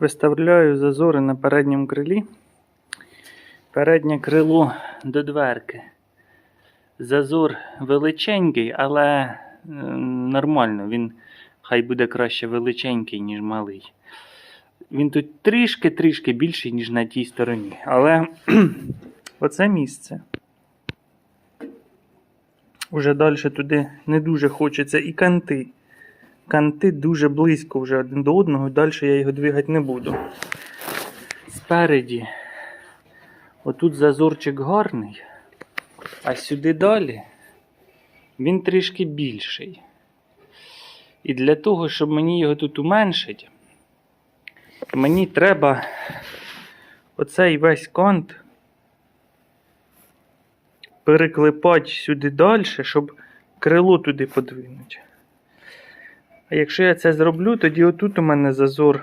Виставляю зазори на передньому крилі. Переднє крило до дверки. Зазор величенький, але е, нормально. Він хай буде краще величенький, ніж малий. Він тут трішки-трішки більший, ніж на тій стороні. Але оце місце. Уже далі туди не дуже хочеться. І канти. Канти дуже близько вже один до одного, далі я його двигати не буду. Спереді. Отут зазорчик гарний, а сюди далі він трішки більший. І для того, щоб мені його тут уменшити, мені треба оцей весь кант переклепати сюди далі, щоб крило туди подвинути. А якщо я це зроблю, тоді отут у мене зазор